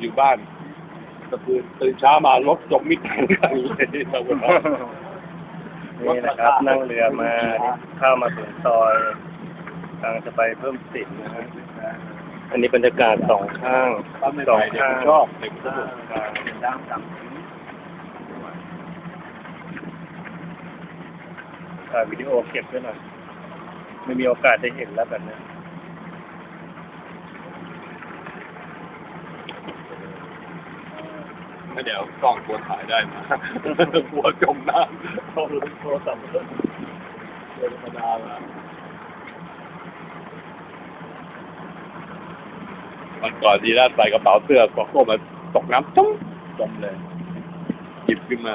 อยู่บ้านก็คือตื่นเช้ามารถจมมิดแทงกันเลยเราก็นี่นะครับนั่งเรือมาเข้ามาถึงซอยกำลังจะไปเพิ่มสินนะฮะอันนี้บรรยากาศสองข้างตอนไม่สองไปเด็กข้างชอบเด็กชอบด้ามจังถ่ายวิดีโอเก็บด้วยหน่อยไม่มีโอกาสได้เห็นแล้วแบบนี้ ไม่เดี๋ยวกล้องควรถ่ายได้มากลัวจมน้ำเอาเลยโทรศัพท์เลยเดินธรรมดาละวันก่อนดีน่าใส่กระเป๋าเสื้อก็โก้มาตกน้ำจุ้งจมเลย หยิบขึ้นมา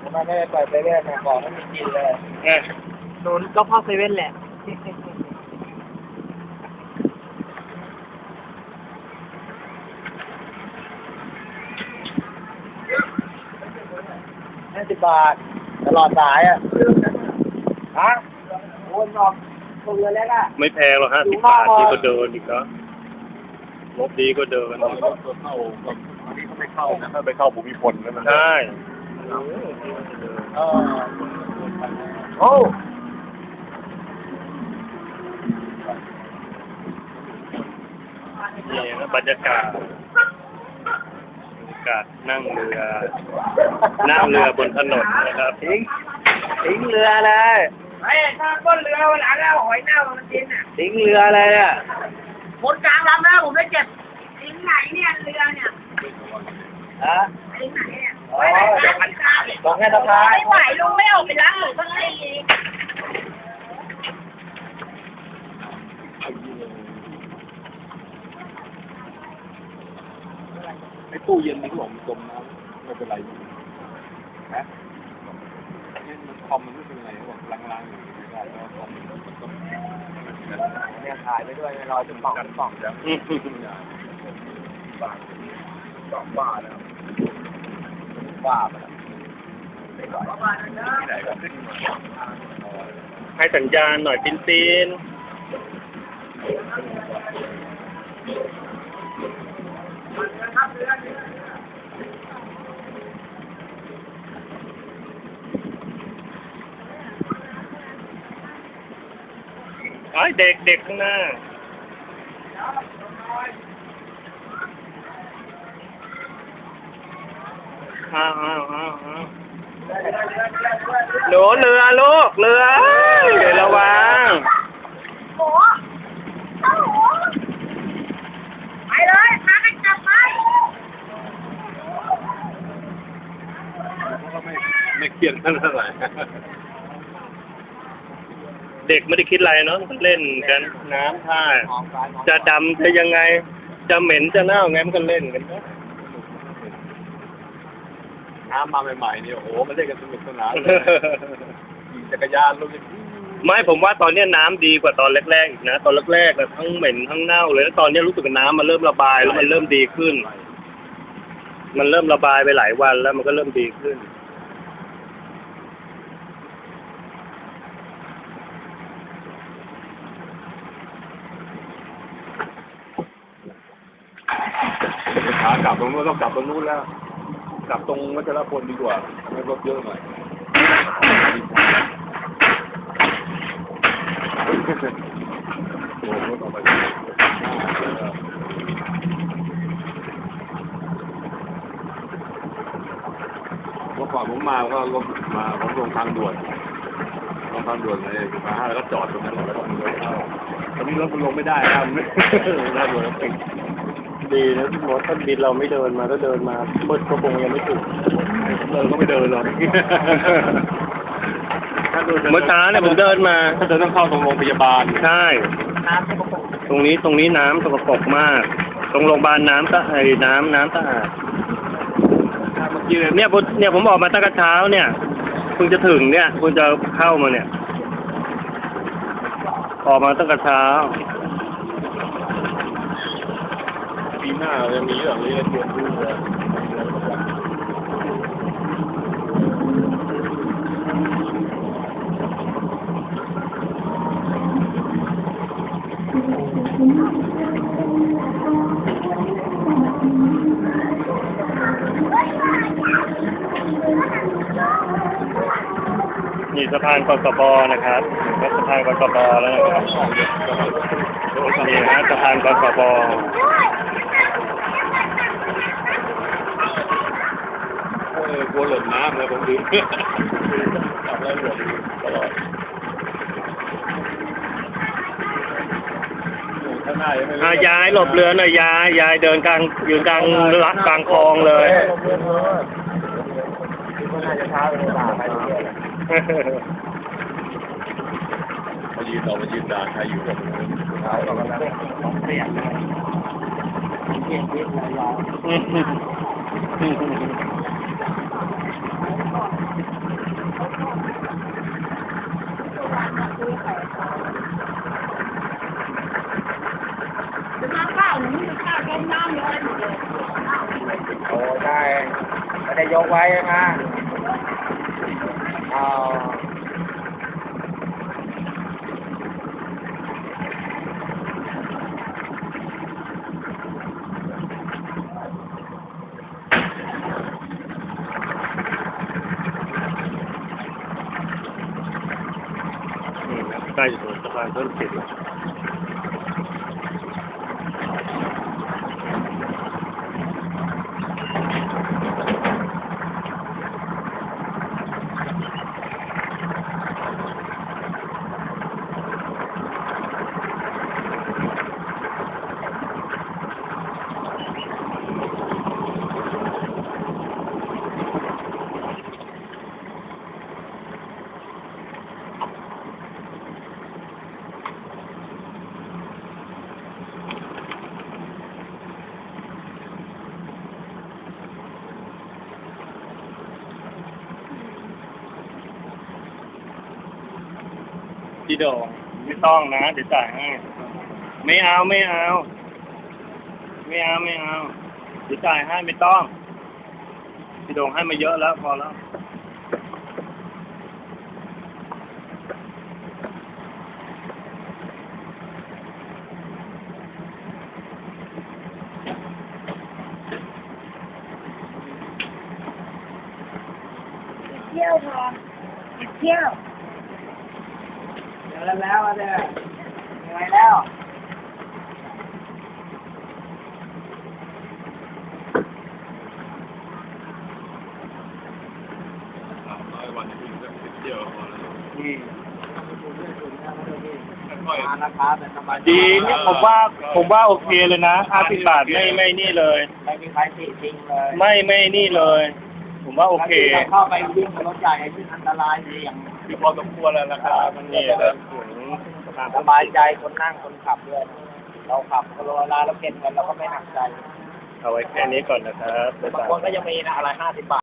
ผมไม่ได้ไปไปเรื่อยนะบอกไม่มีกินเลย เอ๊ะหนูก็พ่อเซเว่นแหละ สิบบาท ตลอดสายอะฮะโอนออกตัวเรือเล็กอะ ไม่แพงหรอกห้าสูสิบงมากบาทพอดีก็เดินอีกแล้วรถดีก็เดินรถเข้าอันนี้เขาไม่เข้านะถ้าไปเข้าภูมิพลนั่นนะใช่เออโอ้นี่นะบรรยากาศบรรยากาศ นั่งเรือ นั่งเรือบนถนนนะครับทิ้งทิ้งเรือเลยไอ้ถ้าก้นเรือวันหลังแล้วหอยเน่ามันกินอะทิ้งเรือเลยอะคนกลางลำแล้วผมได้เจ็บถึงไหนเนี่ยเรือเนี่ยฮะถึงไหนเนี่ยอ๋อไปไหนกลางกลางลงแค่สะพานไม่ไหวลุงไม่ออกไปล้างหนูสักทีไอ้ตู้เย็นนี่เขาบอกมันจมน้ำไม่เป็นไรนะเนี่ยมันคอมมันไม่เป็นไรเขาบอกล้างๆอยู่ไม่ได้เพราะว่าคอมมันก็ต้องเนี่ยถ่ายไปด้วยรอจุดป่องจุดป่องแล้วอืมสองบ้าแล้วว่าไปแล้วที่ไหนกันให้สัญญาณหน่อยปินปิน ไอ้เด็กเด็กข้างหน้าอ้าวอ้าวอ้าวอ้าวหนูเรือลูกเรือเอ้ยระวังไปเลยพากันจับไปก็ไม่ไม่เครียดเท่าไหร่ เด็กไม่ได้คิดอะไรเนาะเล่นกันน้ำท่ามองซ้ายมองจะดำจะยังไง จะเหม็นจะเน่าไงมันก็เล่นกัน น้ำมาใหม่ๆเนี่ยโอ้โหมันเล่นกันสนุกสนานเลยขี่จักรยานลงอย่างนี้ไม่ผมว่าตอนเนี้ยน้ำดีกว่าตอนแรกๆอีกนะ ตอนแรกๆแบบทั้งเหม็นทั้งเน่าเลยแล้วตอนเนี้ยรู้สึกว่าน้ำมันเริ่มระบายแล้วมันเริ่มดีขึ้น มันเริ่มระบายไปหลายวันแล้วมันก็เริ่มดีขึ้น กลับตรงนู้นต้องกลับตรงนู้นแล้ว กลับตรงวัชรพลดีกว่าไม่รถเยอะหน่อยโอ้รถออกไปเมื่อก่อนผมมาก็รถมาผมลงทางด่วนลงทางด่วนเลยมาห้าแล้วก็จอดตรงนั้นแล้วก็เดินตอนนี้รถมันลงไม่ได้ครับทางด่วนแล้วติด ดีนะที่รถท่านบินเราไม่เดินมาถ้าเดินมาเบิดก็คงยังไม่ถึงเดินก็ไม่เดินหรอกถ้าเดินเมื่อเช้าเนี่ยผมเดินมาถ้าเดินต้องเข้าตรงโรงพยาบาลใช่น้ำที่ประกบตรงนี้ตรงนี้น้ำสกปรกมาก ตรงโรงพยาบาลน้ำสะไอ้น้ำน้ำสะอาดเมื่อกี้เลยเนี่ยผมเนี่ยผมออกมาตั้งแต่เช้าเนี่ยเพิ่งจะถึงเนี่ยเพิ่งจะเข้ามาเนี่ย ออกมาตั้งแต่เช้า ปีหน้าจะมีแบบนี้เตรียมดูเลยนี่สะพานกสปนะครับก็สะพานกสปแล้วนะครับนี่นะสะพานกสป อ้ยกลัวหล่นน้ำเลยผมดึงจับแล้วหล่นตลอดข้างหน้ายังไม่อะยายหลบเรือหน่อยยายยายเดินกลางยืนกลางละกลางคลองเลยก็น่าจะช้าไปกว่าไปเรื่อยมายืนต่อมายืนด่าใครอยู่กับผมๆเราก็กำลังต้องเปลี่ยนเลยเปลี่ยนทิศเลยยาว จะมาข้าวหนูจะข้าวต้มน้ำเลย โอ้ได้ไม่ได้ยกไว้นะเอา นี่นะใกล้จะถึงสะ พี่โดงไม่ต้องนะเดี๋ยวจ่ายให้ไม่เอาไม่เอา ไม่เอาไม่เอาเดี๋ยวจ่ายให้ไม่ต้อง พี่โดงให้มาเยอะแล้วพอแล้วเที่ยวพอเที่ยว เจอแล้วอะเนี่ยเหนื่อยแล้วสามร้อยวันที่จะเที่ยวพอแล้วนี่ค่อยมานะครับแต่สบายดีเนี่ยผมว่าผมว่าโอเคเลยนะห้าสิบบาทไม่ไม่นี่เลย ไม่มีใครติจริงเลยไม่ไม่นี่เลย ผมว่าโอเคแล้วที่ราเข้าไปวิ่งกับรถใหญ่ที่อันตรายเสี่ยง คือพอสมควรแล้วนะครับมันนี่เลยถึงสะพานสบายใจคนนั่งคนขับด้วย เราขับเวลาเราเก็บเงินเราก็ไม่หนักใจ เอาไว้แค่นี้ก่อนนะครับบ๊ายบางบายคนก็ยังมีนะอะไรห้าสิบบาท